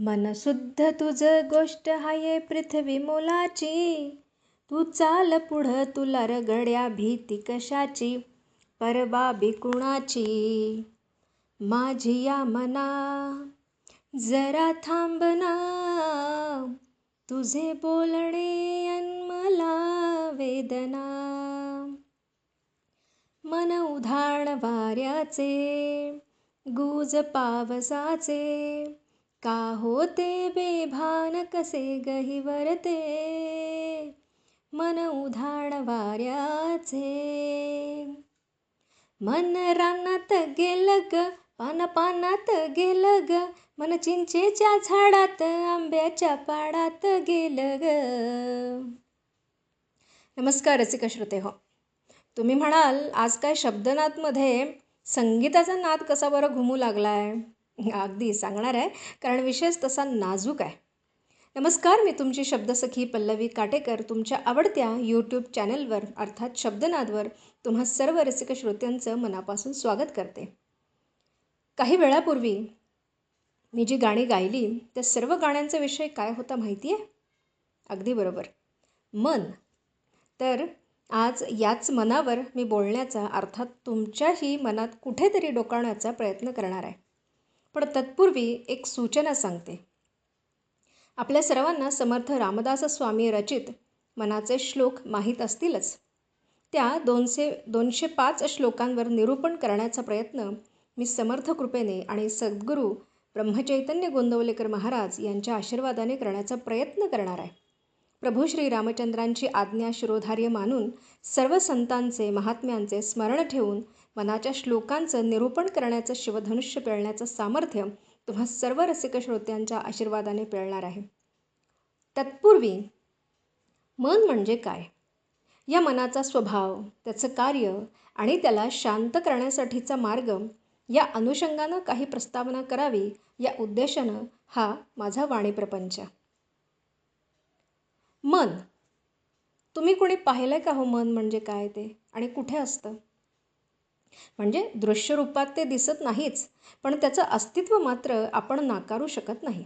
मन तुझं तुझ गोष्ट हाये पृथ्वी मोलाची. तू चाल पुढं तुला रगड्या भीती कशाची? परवा कुणाची? माझी या मना जरा थांबना तुझे बोलणे अन मला वेदना. मन उधाण वाऱ्याचे गुज पावसाचे. का होते बेभान? कसे गहिवरते मन उधाण वाऱ्याचे. मन रानात गेलं ग पान पानात गेलं ग मन चिंचेच्या झाडात आंब्याच्या पाडात गेलं ग नमस्कार रसिक श्रोते हो. तुम्ही म्हणाल आज काय शब्दनाथमध्ये संगीताचा नाद कसा बरं घुमू लागला आहे अगदी सांगणार आहे. कारण विशेष तसा नाजूक आहे. नमस्कार मी तुमची शब्दसखी पल्लवी काटेकर. तुमच्या आवडत्या यूट्यूब चॅनलवर अर्थात शब्दनादवर तुम्हा सर्व रसिक श्रोत्यांचं मनापासून स्वागत करते. काही वेळापूर्वी मी जी गाणी गायली त्या सर्व गाण्यांचा विषय काय होता माहिती आहे? अगदी बरोबर. मन. तर आज याच मनावर मी बोलण्याचा अर्थात तुमच्याही मनात कुठेतरी डोकावण्याचा प्रयत्न करणार आहे. पण तत्पूर्वी एक सूचना सांगते. आपल्या सर्वांना समर्थ रामदास स्वामी रचित मनाचे श्लोक माहीत असतीलच. त्या दोनशे दोनशे पाच श्लोकांवर निरूपण करण्याचा प्रयत्न मी समर्थ कृपेने आणि सद्गुरू ब्रह्मचैतन्य गोंदवलेकर महाराज यांच्या आशीर्वादाने करण्याचा प्रयत्न करणार आहे. प्रभू श्री रामचंद्रांची आज्ञा शिरोधार्य मानून सर्व संतांचे महात्म्यांचे स्मरण ठेवून मनाच्या श्लोकांचं निरूपण करण्याचं शिवधनुष्य पेळण्याचं सामर्थ्य तुम्हा सर्व रसिक श्रोत्यांच्या आशीर्वादाने पेळणार आहे. तत्पूर्वी मन म्हणजे काय? या मनाचा स्वभाव त्याचं कार्य आणि त्याला शांत करण्यासाठीचा मार्ग या अनुषंगानं काही प्रस्तावना करावी या उद्देशानं हा माझा वाणीप्रपंच मन. तुम्ही कोणी पाहिलं का हो मन म्हणजे काय ते? आणि कुठे असतं? म्हणजे दृश्यरूपात ते दिसत नाहीच पण त्याचं अस्तित्व मात्र आपण नाकारू शकत नाही.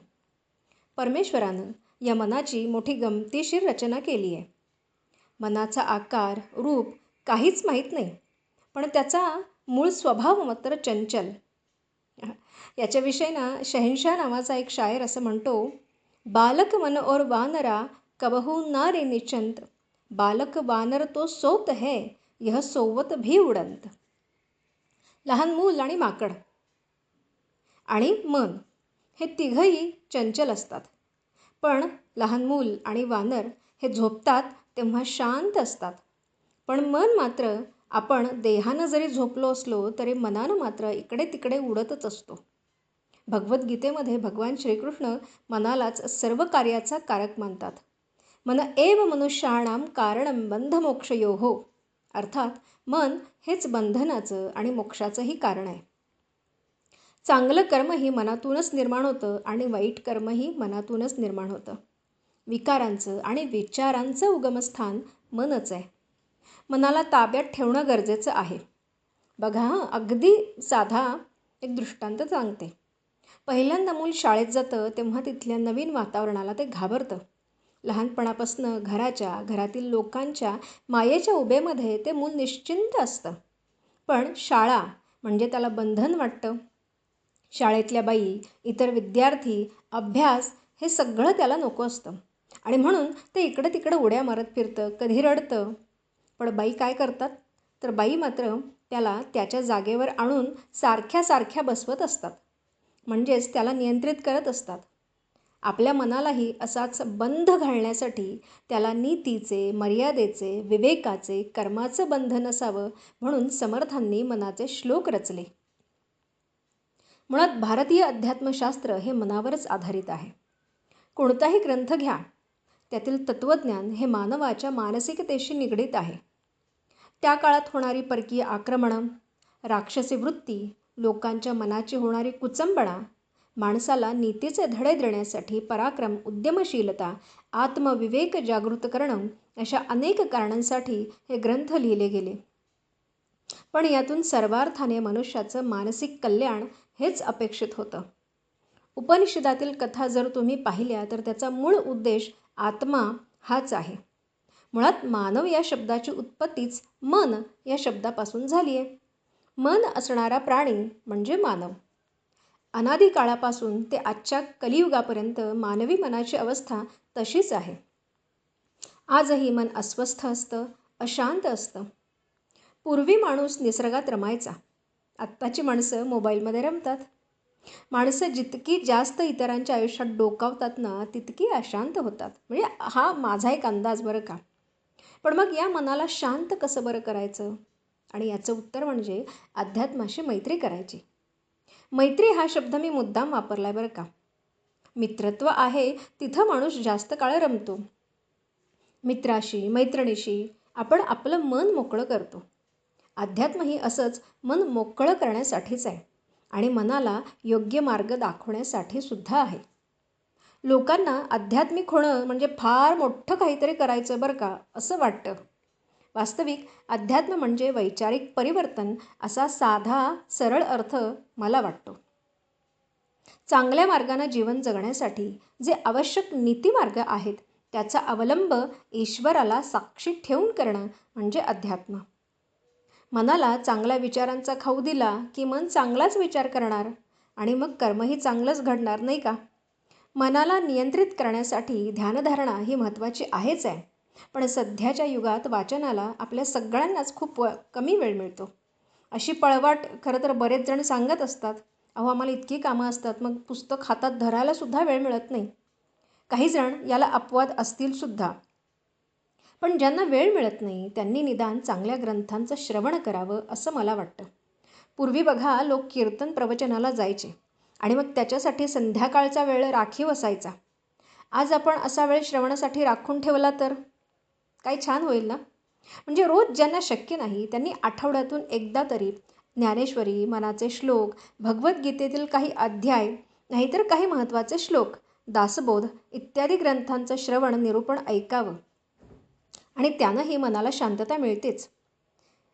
परमेश्वरानं या मनाची मोठी गमतीशीर रचना केली आहे. मनाचा आकार रूप काहीच माहीत नाही पण त्याचा मूळ स्वभाव मात्र चंचल. याच्याविषयी ना शहनशाह नावाचा एक शायर असं म्हणतो बालक मन और वानरा कबहू ना रे निचंत बालक वानर तो सोत है यह सोवत भी उडंत. लहान मूल आणि माकड. आणि मन. हे तिघही चंचल असतात. पण लहान मूल आणि वानर हे झोपतात तेव्हा शांत असतात. पण मन मात्र आपण देहानं जरी झोपलो असलो तरी मनानं मात्र इकडे तिकडे उडतच असतो. भगवद्गीतेमध्ये भगवान श्रीकृष्ण मनालाच सर्व कार्याचा कारक मानतात. मन एव मनुष्याणाम कारणम बंधमोक्षयो. हो अर्थात मन हेच बंधनाचं आणि मोक्षाचंही कारण आहे. चांगलं कर्मही मनातूनच निर्माण होतं आणि वाईट कर्मही मनातूनच निर्माण होतं. विकारांचं आणि विचारांचं उगमस्थान मनच आहे. मनाला ताब्यात ठेवणं गरजेचं आहे. बघा अगदी साधा एक दृष्टांत सांगते. पहिल्यांदा मूल शाळेत जातं तेव्हा तिथल्या नवीन वातावरणाला ते घाबरतं. लहानपणापासून घराच्या घरातील लोकांच्या मायेच्या उभेमध्ये ते मूल निश्चिंत असतं. पण शाळा म्हणजे त्याला बंधन वाटतं. शाळेतल्या बाई इतर विद्यार्थी अभ्यास हे सगळं त्याला नको असतं. आणि म्हणून ते इकडं तिकडं उड्या मारत फिरतं कधी रडतं. पण बाई काय करतात? तर बाई मात्र त्याला त्याच्या जागेवर आणून सारख्या सारख्या बसवत असतात. म्हणजेच त्याला नियंत्रित करत असतात. आपल्या मनालाही असाच बंध घालण्यासाठी त्याला नीतीचे मर्यादेचे विवेकाचे कर्माचं बंधन असावं म्हणून समर्थांनी मनाचे श्लोक रचले. मुळात भारतीय अध्यात्मशास्त्र हे मनावरच आधारित आहे. कोणताही ग्रंथ घ्या. त्यातील तत्त्वज्ञान हे मानवाच्या मानसिकतेशी निगडीत आहे. त्या काळात होणारी परकीय आक्रमणं राक्षसी वृत्ती लोकांच्या मनाची होणारी कुचंबणा माणसाला नीतीचे धडे देण्यासाठी पराक्रम उद्यमशीलता आत्मविवेक जागृत करणं अशा अनेक कारणांसाठी हे ग्रंथ लिहिले गेले. पण यातून सर्वार्थाने मनुष्याचं मानसिक कल्याण हेच अपेक्षित होतं. उपनिषदातील कथा जर तुम्ही पाहिल्या तर त्याचा मूळ उद्देश आत्मा हाच आहे. मुळात मानव या शब्दाची उत्पत्तीच मन या शब्दापासून झाली आहे मन असणारा प्राणी म्हणजे मानव. अनादी काळापासून ते आजच्या कलियुगापर्यंत मानवी मनाची अवस्था तशीच आहे. आजही मन अस्वस्थ असतं अशांत असतं. पूर्वी माणूस निसर्गात रमायचा. आत्ताची माणसं मोबाईलमध्ये रमतात. माणसं जितकी जास्त इतरांच्या आयुष्यात डोकावतात ना तितकी अशांत होतात. म्हणजे हा माझा एक अंदाज बरं का? पण मग या मनाला शांत कसं बरं करायचं? आणि याचं उत्तर म्हणजे अध्यात्माशी मैत्री करायची. मैत्री हा शब्द मी मुद्दाम वापरला आहे बरं का. मित्रत्व आहे तिथं माणूस जास्त काळ रमतो. मित्राशी मैत्रिणीशी आपण आपलं मन मोकळं करतो. अध्यात्मही असंच मन मोकळं करण्यासाठीच आहे आणि मनाला योग्य मार्ग दाखवण्यासाठी सुद्धा आहे. लोकांना आध्यात्मिक होणं म्हणजे फार मोठं काहीतरी करायचं बरं का असं वाटतं. वास्तविक अध्यात्म म्हणजे वैचारिक परिवर्तन असा साधा सरळ अर्थ मला वाटतो. चांगल्या मार्गानं जीवन जगण्यासाठी जे आवश्यक नीतिमार्ग आहेत त्याचा अवलंब ईश्वराला साक्षी ठेवून करणं म्हणजे अध्यात्म. मनाला चांगल्या विचारांचा खाऊ दिला की मन चांगलाच विचार करणार? आणि मग कर्मही चांगलंच घडणार नाही का? मनाला नियंत्रित करण्यासाठी ध्यानधारणा ही महत्त्वाची आहेच आहे. पण सध्याच्या युगात वाचनाला आपल्या सगळ्यांनाच खूप व कमी वेळ मिळतो. अशी पळवाट खरं तर बरेच जण सांगत असतात अहो आम्हाला इतकी कामं असतात मग पुस्तक हातात धरायलासुद्धा वेळ मिळत नाही. काही जण याला अपवाद असतीलसुद्धा पण ज्यांना वेळ मिळत नाही त्यांनी निदान चांगल्या ग्रंथांचं श्रवण करावं असं मला वाटतं. पूर्वी बघा लोक कीर्तन प्रवचनाला जायचे आणि मग त्याच्यासाठी संध्याकाळचा वेळ राखीव असायचा. आज आपण असा वेळ श्रवणासाठी राखून ठेवला तर? काही छान होईल ना? म्हणजे रोज ज्यांना शक्य नाही त्यांनी आठवड्यातून एकदा तरी ज्ञानेश्वरी मनाचे श्लोक भगवद्गीतेतील काही अध्याय नाहीतर काही महत्त्वाचे श्लोक दासबोध इत्यादी ग्रंथांचं श्रवण निरूपण ऐकावं. आणि त्यानंही मनाला शांतता मिळतेच.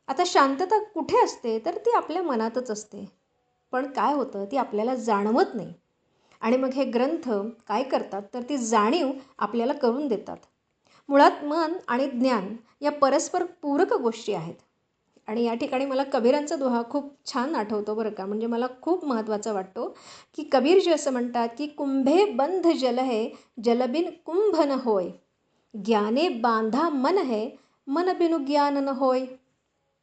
आता शांतता कुठे असते? तर ती आपल्या मनातच असते. पण काय होतं? ती आपल्याला जाणवत नाही. आणि मग हे ग्रंथ काय करतात? तर ती जाणीव आपल्याला करून देतात. मुळात मन आणि ज्ञान या परस्पर पूरक गोष्टी आहेत. आणि या ठिकाणी मला कबीरांचा दोहा खूप छान आठवतो बरं का. म्हणजे मला खूप महत्त्वाचा वाटतो की कबीरजी असं म्हणतात की कुंभे बंध जल हे जलबिन कुंभ न होय. ज्ञाने बांधा मन हे मन बिनु ज्ञान न होय.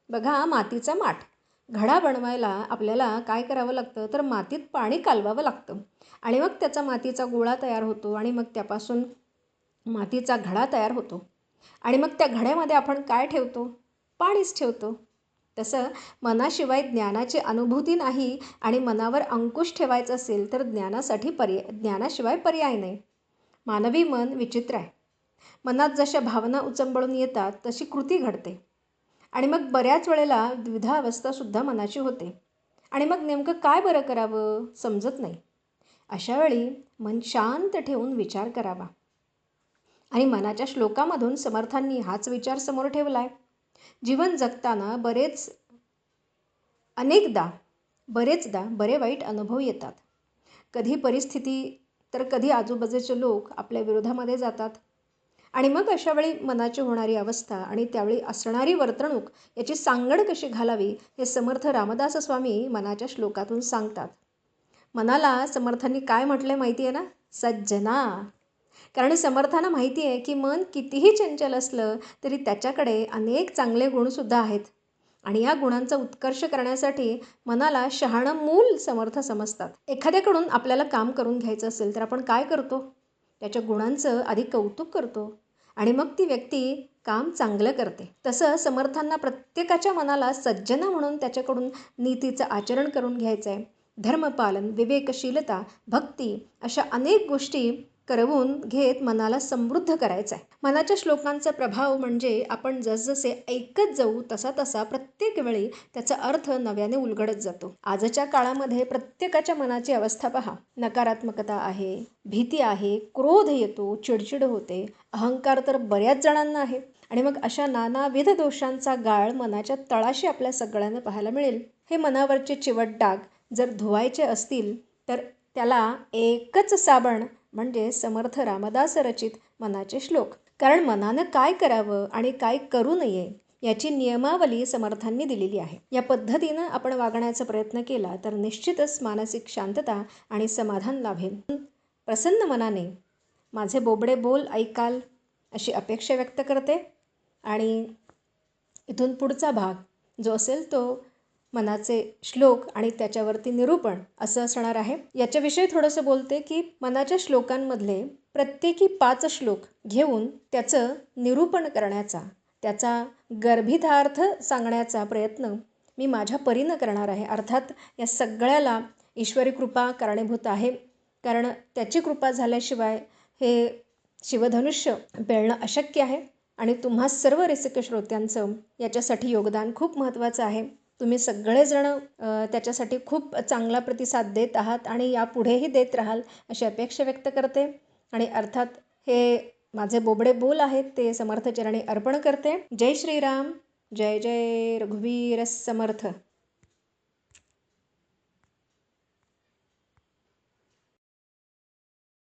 बघा मातीचा माठ. घडा बनवायला आपल्याला काय करावं लागतं? तर मातीत पाणी कालवावं लागतं. आणि मग त्याचा मातीचा गोळा तयार होतो आणि मग त्यापासून मातीचा घडा तयार होतो. आणि मग त्या घड्यामध्ये आपण काय ठेवतो? पाणीच ठेवतो. तसं मनाशिवाय ज्ञानाची अनुभूती नाही आणि मनावर अंकुश ठेवायचं असेल तर ज्ञानासाठी पर्याय ज्ञानाशिवाय पर्याय नाही. मानवी मन विचित्र आहे. मनात जशा भावना उचंबळून येतात तशी कृती घडते. आणि मग बऱ्याच वेळेला द्विधा अवस्थासुद्धा मनाची होते. आणि मग नेमकं काय बरं करावं? समजत नाही. अशावेळी मन शांत ठेवून विचार करावा. आणि मनाच्या श्लोकामधून समर्थांनी हाच विचार समोर ठेवला आहे जीवन जगताना बरेच अनेकदा बरेचदा बरे वाईट अनुभव येतात. कधी परिस्थिती तर कधी आजूबाजूचे लोक आपल्या विरोधामध्ये जातात. आणि मग अशावेळी मनाची होणारी अवस्था आणि त्यावेळी असणारी वर्तणूक याची सांगड कशी घालावी हे समर्थ रामदास स्वामी मनाच्या श्लोकातून सांगतात. मनाला समर्थांनी काय म्हटलं माहिती आहे ना? सज्जना. कारण समर्थांना माहिती आहे की मन कितीही चंचल असलं तरी त्याच्याकडे अनेक चांगले गुणसुद्धा आहेत. आणि या गुणांचा उत्कर्ष करण्यासाठी मनाला शहाणं मूल समर्थ समजतात. एखाद्याकडून आपल्याला काम करून घ्यायचं असेल तर आपण काय करतो? त्याच्या गुणांचं आधी कौतुक करतो आणि मग ती व्यक्ती काम चांगलं करते. तसं समर्थांना प्रत्येकाच्या मनाला सज्जन म्हणून त्याच्याकडून नीतीचं आचरण करून घ्यायचं आहे धर्मपालन विवेकशीलता भक्ती अशा अनेक गोष्टी करवून घेत मनाला समृद्ध करायचं आहे मनाच्या श्लोकांचा प्रभाव म्हणजे आपण जसजसे ऐकत जाऊ तसा तसा प्रत्येक वेळी त्याचा अर्थ नव्याने उलगडत जातो. आजच्या काळामध्ये प्रत्येकाच्या मनाची अवस्था पहा. नकारात्मकता आहे भीती आहे क्रोध येतो चिडचिड होते अहंकार तर बऱ्याच जणांना आहे. आणि मग अशा नानाविध दोषांचा गाळ मनाच्या तळाशी आपल्या सगळ्यांना पाहायला मिळेल. हे मनावरचे चिवट डाग जर धुवायचे असतील तर त्याला एकच साबण म्हणजे समर्थ रामदास रचित मनाचे श्लोक. कारण मनानं काय करावं आणि काय करू नये याची नियमावली समर्थांनी दिलेली आहे. या पद्धतीनं आपण वागण्याचा प्रयत्न केला तर निश्चितच मानसिक शांतता आणि समाधान लाभेल. प्रसन्न मनाने माझे बोबडे बोल ऐकाल अशी अपेक्षा व्यक्त करते. आणि इथून पुढचा भाग जो असेल तो मनाचे श्लोक आणि त्याच्यावरती निरूपण असं असणार आहे. याच्याविषयी थोडंसं बोलते की मनाच्या श्लोकांमधले प्रत्येकी पाच श्लोक घेऊन त्याचं निरूपण करण्याचा त्याचा गर्भितार्थ सांगण्याचा प्रयत्न मी माझ्या परीनं करणार आहे. अर्थात या सगळ्याला ईश्वरी कृपा कारणीभूत आहे. कारण त्याची कृपा झाल्याशिवाय हे शिवधनुष्य पेळणं अशक्य आहे. आणि तुम्हा सर्व रसिक श्रोत्यांचं याच्यासाठी योगदान खूप महत्त्वाचं आहे. तुम्ही सगळेजण त्याच्यासाठी खूप चांगला प्रतिसाद देत आहात आणि यापुढेही देत राहाल अशी अपेक्षा व्यक्त करते. आणि अर्थात हे माझे बोबडे बोल आहेत ते समर्थचरणी अर्पण करते. जय श्रीराम. जय जय रघुवीर समर्थ.